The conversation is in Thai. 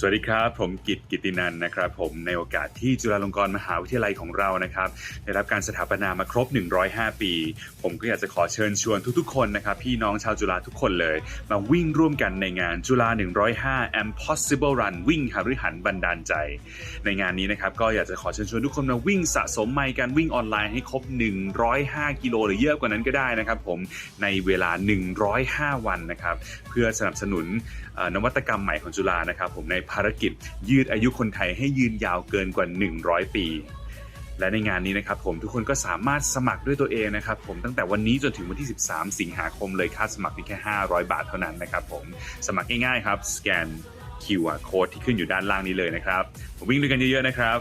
สวัสดีครับ ผมกิตกิตินันท์นะครับ ผมในโอกาสที่จุฬาลงกรณ์มหาวิทยาลัยของเรานะครับได้รับการสถาปนามาครบ 105 ปี ผมก็อยากจะขอเชิญชวนทุกๆ คนนะครับ พี่น้องชาวจุฬาทุกคนเลย มาวิ่งร่วมกันในงานจุฬา105 Impossible Run วิ่งหฤหันบันดาลใจ ในงานนี้นะครับก็อยากจะขอเชิญชวนทุกคนมาวิ่งสะสมไมล์การวิ่งออนไลน์ให้ครบ 105 กิโลหรือเยอะกว่านั้นก็ได้นะครับ ผมในเวลา 105 วันนะครับเพื่อสนับสนุนนวัตกรรมใหม่ของจุฬานะครับ ผมในภารกิจ ยืดอายุคนไทยให้ยืนยาวเกินกว่า 100 ปี และในงานนี้นะครับผมทุกคนก็สามารถสมัครด้วยตัวเองนะครับผมตั้งแต่วันนี้จนถึงวันที่ 13 สิงหาคมเลยค่าสมัครเพียงแค่ 500 บาทเท่านั้นนะครับผมสมัครง่ายๆครับสแกน QR code ที่ขึ้นอยู่ด้านล่างนี้เลยนะครับวิ่งด้วยกันเยอะๆนะครับ